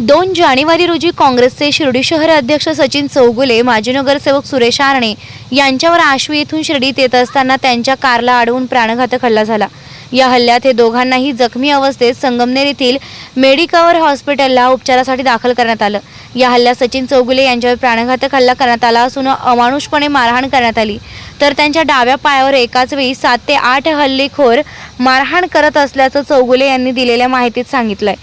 दोन जानेवारी रोजी काँग्रेसचे शिर्डी शहर अध्यक्ष सचिन चौगुले माजी नगरसेवक सुरेश आरणे यांच्यावर आश्वी येथून शिर्डीत येत असताना त्यांच्या कारला अडवून प्राणघातक हल्ला झाला. या हल्ल्यात हे दोघांनाही जखमी अवस्थेत संगमनेर येथील मेडिकवर हॉस्पिटलला उपचारासाठी दाखल करण्यात आलं. या हल्ल्यात सचिन चौगुले यांच्यावर प्राणघातक हल्ला करण्यात आला असून अमानुषपणे मारहाण करण्यात आली. तर त्यांच्या डाव्या पायावर एकाच वेळी सात ते आठ हल्लेखोर मारहाण करत असल्याचं चौगुले यांनी दिलेल्या माहितीत सांगितलंय.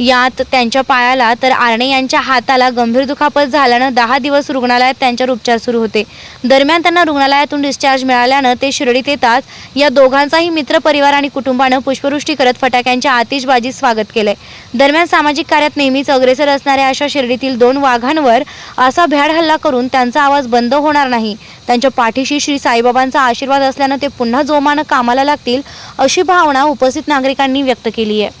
यात त्यांच्या पायाला तर आर्णे यांच्या हाताला गंभीर दुखापत झाल्यानं दहा दिवस रुग्णालयात त्यांच्यावर उपचार सुरू होते. दरम्यान त्यांना रुग्णालयातून डिस्चार्ज मिळाल्यानं ते शिर्डीत येताच या दोघांचाही मित्र परिवार आणि कुटुंबानं पुष्पवृष्टी करत फटाक्यांच्या आतिषबाजीत स्वागत केलंय. दरम्यान सामाजिक कार्यात नेहमीच अग्रेसर असणाऱ्या अशा शिर्डीतील दोन वाघांवर असा भ्याड हल्ला करून त्यांचा आवाज बंद होणार नाही. त्यांच्या पाठीशी श्री साईबाबांचा आशीर्वाद असल्यानं ते पुन्हा जोमानं कामाला लागतील अशी भावना उपस्थित नागरिकांनी व्यक्त केली आहे.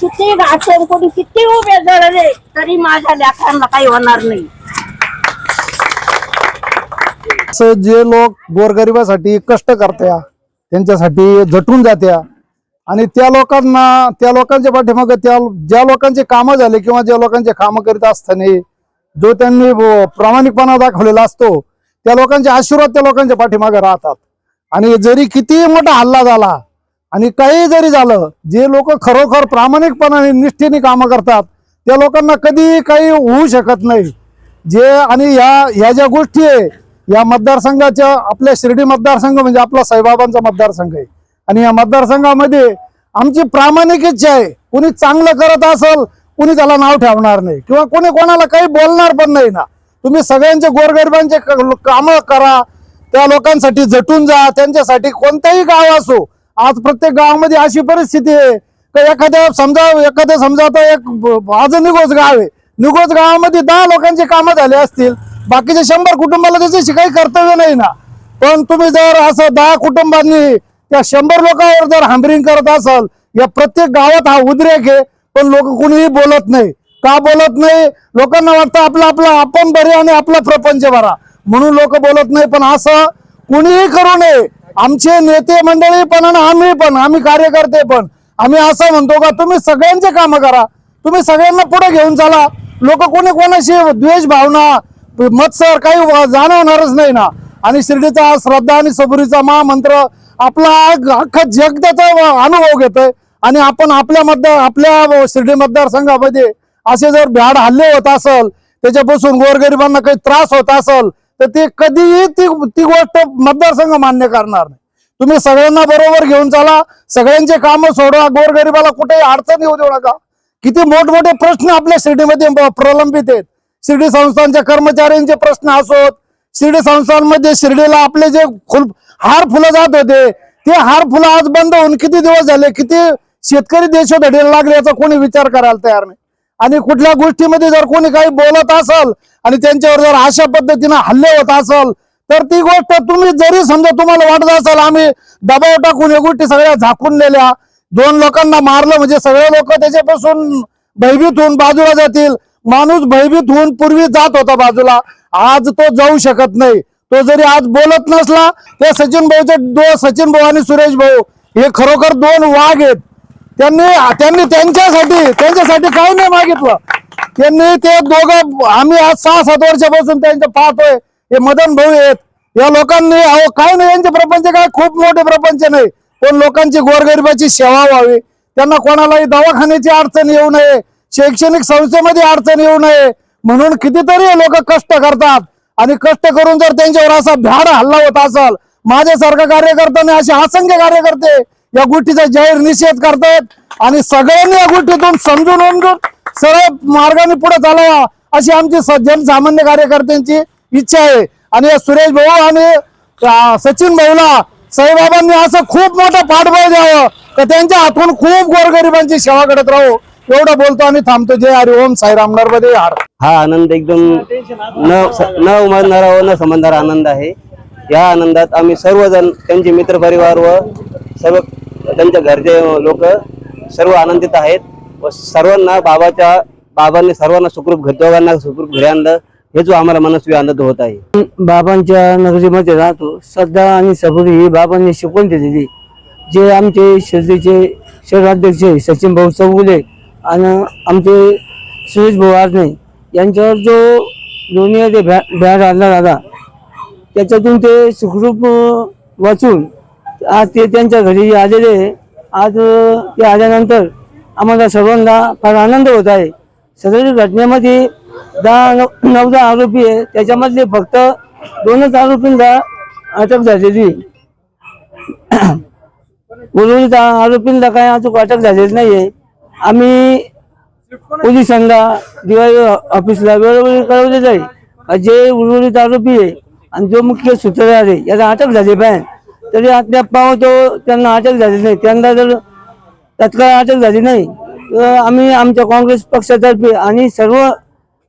किती वाचन करून किती उभे जळले तरी माझ्या लेखांना काही होणार नाही. असं जे लोक गोरगरिबासाठी कष्ट करत्या त्यांच्यासाठी झटून जात्या आणि त्या लोकांना त्या लोकांच्या पाठीमागे त्या ज्या लोकांचे कामं झाले किंवा ज्या लोकांचे कामं करीत असताना जो त्यांनी प्रामाणिकपणा दाखवलेला असतो त्या लोकांचे आशीर्वाद त्या लोकांच्या पाठीमागे राहतात. आणि जरी किती मोठा हल्ला झाला आणि काही जरी झालं जे लोक खरोखर प्रामाणिकपणाने निष्ठेने कामं करतात त्या लोकांना कधी काही होऊ शकत नाही. जे आणि ह्या ह्या ज्या गोष्टी आहे या मतदारसंघाच्या आपल्या शिर्डी मतदारसंघ म्हणजे आपला साईबाबांचा मतदारसंघ आहे. आणि या मतदारसंघामध्ये आमची प्रामाणिक इच्छा आहे कोणी चांगलं करत असेल कोणी त्याला नाव ठेवणार नाही. किंवा कोणी कोणाला काही बोलणार पण नाही ना. तुम्ही सगळ्यांचे गोरगरिबांचे कामं करा त्या लोकांसाठी झटून जा त्यांच्यासाठी कोणतंही गाव असो आज प्रत्येक गावामध्ये अशी परिस्थिती आहे का एखाद्या समजा एखाद्या समजा आता एक आज निगोज गाव आहे. निगोज गावामध्ये दहा लोकांची कामं झाली असतील बाकीचे शंभर कुटुंबाला त्याच्याशी काही कर्तव्य नाही ना. पण तुम्ही जर असं दहा कुटुंबांनी त्या शंभर लोकांवर जर हांबरिंग करत असाल या प्रत्येक गावात हा उद्रेक आहे पण लोक कुणीही बोलत नाही. का बोलत नाही? लोकांना वाटतं आपलं आपलं आपण बरे आणि आपला प्रपंच बरा. म्हणून लोक बोलत नाही पण असं कुणीही करू नये. आमचे नेते मंडळी पण आणि आम्ही पण आम्ही कार्यकर्ते पण आम्ही असं म्हणतो का तुम्ही सगळ्यांचे कामं करा. तुम्ही सगळ्यांना पुढे घेऊन चला. लोक कोणी कोणाशी द्वेष भावना मत्सर काही जाणवणारच नाही ना. आणि शिर्डीचा श्रद्धा आणि सबुरीचा महामंत्र आपला अख्खा जग त्याचा अनुभव घेतोय. आणि आपण आपल्या मतदार आपल्या शिर्डी मतदारसंघामध्ये असे जर भ्याड हल्ले होत असल त्याच्यापासून गोरगरिबांना काही त्रास होत असल तर ते कधीही ती ती गोष्ट मतदारसंघ मान्य करणार नाही. तुम्ही सगळ्यांना बरोबर घेऊन चला. सगळ्यांचे कामं सोडवा गोरगरिबाला कुठेही अडचण येऊ देऊ नका. किती मोठमोठे प्रश्न आपल्या शिर्डीमध्ये प्रलंबित आहेत. शिर्डी संस्थांच्या कर्मचाऱ्यांचे प्रश्न असोत. शिर्डी संस्थांमध्ये शिर्डीला आपले जे फुल हार फुलं जात होते ते हार फुलं आज बंद होऊन किती दिवस झाले? किती शेतकरी देशोधडीला लागले याचा कोणी विचार करायला तयार नाही. आणि कुठल्या गोष्टीमध्ये जर कोणी काही बोलत असल आणि त्यांच्यावर जर अशा पद्धतीनं हल्ले होत असल तर ती गोष्ट तुम्ही जरी समजा तुम्हाला वाटत असाल आम्ही दबाव टाकून या गोष्टी सगळ्या झाकून नेल्या दोन लोकांना मारलं म्हणजे सगळे लोक त्याच्यापासून भयभीत होऊन बाजूला जातील. माणूस भयभीत होऊन पूर्वी जात होता बाजूला. आज तो जाऊ शकत नाही. तो जरी आज बोलत नसला ते सचिन भाऊचे दो सचिन भाऊ आणि सुरेश भाऊ हे खरोखर दोन वाघ आहेत. त्यांनी त्यांनी त्यांच्यासाठी त्यांच्यासाठी काही नाही मागितलं. त्यांनी ते दोघं आम्ही आज सहा सात वर्षापासून त्यांचं पाहतोय. हे मदन भाऊ आहेत. या लोकांनी अहो काय नाही यांचे प्रपंच काय? खूप मोठे प्रपंच नाही. पण लोकांची गोरगरिबाची सेवा व्हावी. त्यांना कोणालाही दवाखान्याची अडचण येऊ नये. शैक्षणिक संस्थेमध्ये अडचण येऊ नये. म्हणून कितीतरी लोक कष्ट करतात. आणि कष्ट करून जर त्यांच्यावर असा भ्याड हल्ला होत असेल माझ्यासारखा कार्यकर्त्याने असे असंख्य कार्यकर्ते या गोष्टीचा जाहीर निषेध करतायत आणि सगळ्यांनी या गोष्टीतून समजून उमजून सरळ मार्गाने पुढे चालावा अशी आमची स- जनसामान्य कार्यकर्त्यांची इच्छा आहे. आणि या सुरेश भाऊ आणि सचिन भाऊला साईबाबांनी असं खूप मोठं पाठबळ द्यावं तर त्यांच्या हातून खूप गोरगरिबांची सेवा करत राहू. एवढं बोलतो आणि थांबतो. जय हरी ओम. साईराम नर्मदे हार हा आनंद एकदम न न उमजणारा व न समजणारा आनंद आहे. या आनंदात आम्ही सर्वजण त्यांचे मित्रपरिवार व सर्व त्यांच्या घरचे लोक सर्व आनंदित आहेत व सर्वांना बाबाच्या बाबांनी सर्वांना सुखरूप घ- दोघांना सुखरूप घरी आणलं. हेच आम्हाला मनस्वी आनंद होत आहे. बाबांच्या नगरीमध्ये राहतो. श्रद्धा आणि सबुरी ही बाबांनी शिकवून दिलेली. जे आमचे शिर्डीचे शहराध्यक्ष सचिन भाऊ चौगुले आणि आमचे सुरेश भाऊ आजने यांच्यावर जो दोन्ही ते भ्या भ्या आणला आला त्याच्यातून ते सुखरूप वाचून आज ते त्यांच्या घरी आलेले आहे. आज ते आल्यानंतर आम्हाला सर्वांना फार आनंद होत आहे. सदर घटनेमध्ये दहा नऊ नऊ दहा आरोपी आहे. त्याच्यामधले फक्त दोनच आरोपींना अटक झालेली उर्वरित आरोपींना काय अजून अटक झालेली नाहीये. आम्ही पोलिसांना दिवाळी ऑफिसला वेळोवेळी कळवले जाईल जे उर्वरित आरोपी आहे आणि जो मुख्य सूत्रधार आहे याला अटक झाली पाहिजे. तरी अद्याप पाहतो त्यांना अटक झाली नाही. त्यांना जर तत्काळ अटक झाली नाही तर आम्ही आमच्या काँग्रेस पक्षातर्फे आणि सर्व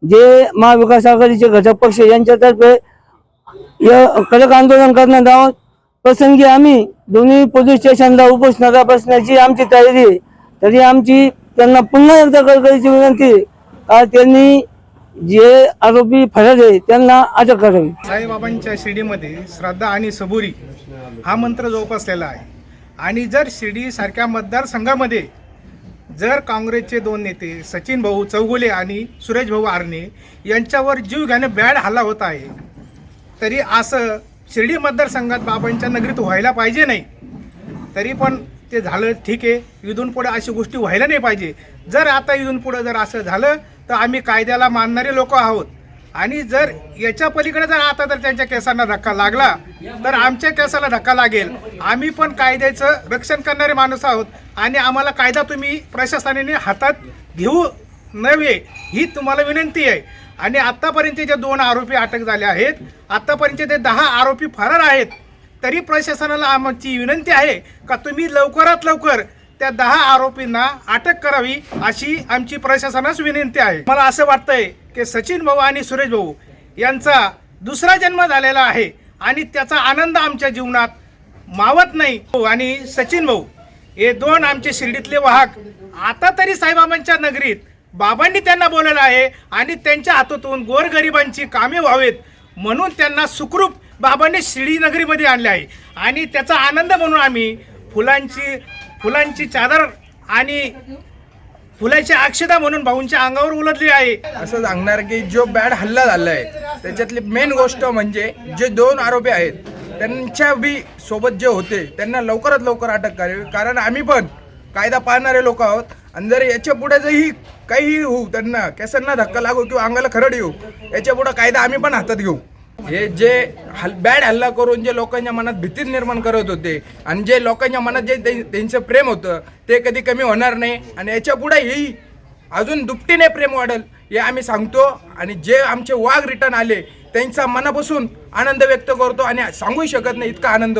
जे महाविकास आघाडीचे घटक पक्ष यांच्यातर्फे या कडक आंदोलन करण्यात आहोत. प्रसंगी आम्ही दोन्ही पोलीस स्टेशनला उपोषणाला बसण्याची आमची तयारी आहे. तरी आमची त्यांना पुन्हा एकदा कळकळीची विनंती आहे. त्यांनी जे आरोपी फरार आहे त्यांना अटक करावी. साईबाबांच्या शिर्डीमध्ये श्रद्धा आणि सबुरी हा मंत्र जोपासलेला आहे. आणि जर शिर्डी सारख्या मतदारसंघामध्ये जर काँग्रेसचे दोन नेते सचिन भाऊ चौगुले आणि सुरेश भाऊ आरणे यांच्यावर जीवघ्याने बॅड हल्ला होत आहे तरी असं शिर्डी मतदारसंघात बाबांच्या नगरीत व्हायला पाहिजे नाही. तरी पण ते झालं ठीक आहे. इथून पुढे अशी गोष्टी व्हायला नाही पाहिजे. जर आता इथून पुढे जर असं झालं तर आम्ही कायद्याला मानणारे लोक आहोत. आणि जर याच्या पलीकडे जर आता जर त्यांच्या केसांना धक्का लागला तर आमच्या केसाला धक्का लागेल. आम्ही पण कायद्याचं रक्षण करणारे माणूस आहोत. आणि आम्हाला कायदा तुम्ही प्रशासनाने हातात घेऊ नव्हे ही तुम्हाला विनंती आहे. आणि आत्तापर्यंत जे दोन आरोपी अटक झाले आहेत आत्तापर्यंत ते दहा आरोपी फरार आहेत तरी प्रशासनाला आमची विनंती आहे का तुम्ही लवकरात लवकर त्या दहा आरोपींना अटक करावी अशी आमची प्रशासनास विनंती आहे. मला असं वाटतंय की सचिन भाऊ आणि सुरेश भाऊ यांचा दुसरा जन्म झालेला आहे आणि त्याचा आनंद आमच्या जीवनात मावत नाही. हो, आणि सचिन भाऊ हे दोन आमचे शिर्डीतले वाहक आता तरी साईबाबांच्या नगरीत बाबांनी त्यांना बोलवलं आहे आणि त्यांच्या हातातून गोरगरिबांची कामे व्हावेत म्हणून त्यांना सुखरूप बाबांनी शिर्डी नगरीमध्ये आणले आहे. आणि त्याचा आनंद म्हणून आम्ही फुलांची फुलांची चादर आणि फुलाची अक्षता म्हणून भाऊंच्या अंगावर उलटली आहे. असं सांगणार की जो बॅड हल्ला झाला आहे त्याच्यातली मेन गोष्ट म्हणजे जे दोन आरोपी आहेत त्यांच्या बी सोबत जे होते त्यांना लवकरात लवकर अटक करावी. कारण आम्ही पण कायदा पाळणारे लोक आहोत आणि जर याच्यापुढे जरी काही होऊ त्यांना केसांना धक्का लागू किंवा अंगाला खरड येऊ याच्यापुढे कायदा आम्ही पण हातात घेऊ. हे जे हल बॅड हल्ला करून जे लोकांच्या मनात भीती निर्माण करत होते आणि जे लोकांच्या मनात जे त्यांचं प्रेम होतं ते कधी कमी होणार नाही. आणि याच्यापुढे हेही अजून दुपटीने प्रेम वाढेल हे आम्ही सांगतो. आणि जे आमचे वाघ रिटर्न आले त्यांचा मनापासून आनंद व्यक्त करतो आणि सांगूही शकत नाही इतका आनंद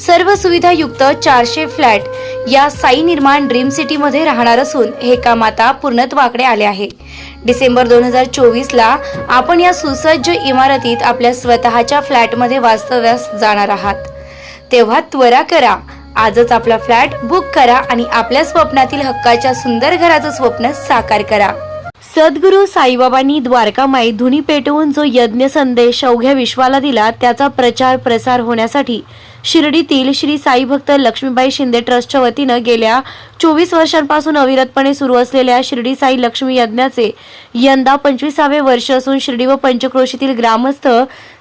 सर्व सुविधायुक्त चारशे फ्लॅट या साई निर्माण ड्रीम सिटीमध्ये राहणार असून हे काम आता पूर्णत्वाकडे आले आहे. डिसेंबर दोन हजार चोवीसला आपण या सुसज्ज इमारतीत आपल्या स्वतःच्या फ्लॅटमध्ये वास्तव्यास जाणार आहात. तेव्हा त्वरा करा. आजच आपला फ्लॅट बुक करा आणि आपल्या स्वप्नातील हक्काच्या सुंदर घराचं स्वप्न साकार करा. सद्गुरू साईबाबांनी द्वारकामाई धुनी पेटवून जो यज्ञ संदेश अवघ्या विश्वाला दिला त्याचा प्रचार प्रसार होण्यासाठी शिर्डीतील श्री साई भक्त लक्ष्मीबाई शिंदे ट्रस्टच्या वतीनं गेल्या चोवीस वर्षांपासून अविरतपणे सुरू असलेल्या शिर्डी साई लक्ष्मी यज्ञाचे यंदा पंचवीसावे वर्ष असून शिर्डी व पंचक्रोशीतील ग्रामस्थ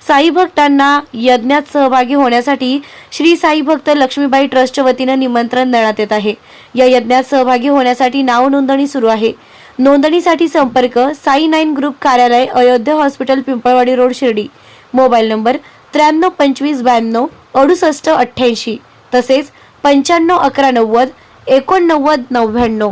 साई भक्तांना यज्ञात सहभागी होण्यासाठी श्री साई भक्त लक्ष्मीबाई ट्रस्टच्या वतीनं निमंत्रण देण्यात येत आहे. या यज्ञात सहभागी होण्यासाठी नाव नोंदणी सुरू आहे. नोंदणीसाठी संपर्क साई नाईन ग्रुप कार्यालय Ayodhya hospital Pimpalwadi road Shirdi. Mobile number त्र्याण्णव पंचवीस ब्याण्णव अडुसष्ट अठ्ठ्याऐंशी. तसेच पंच्याण्णव अकरा नव्वद एकोणनव्वद नव्याण्णव.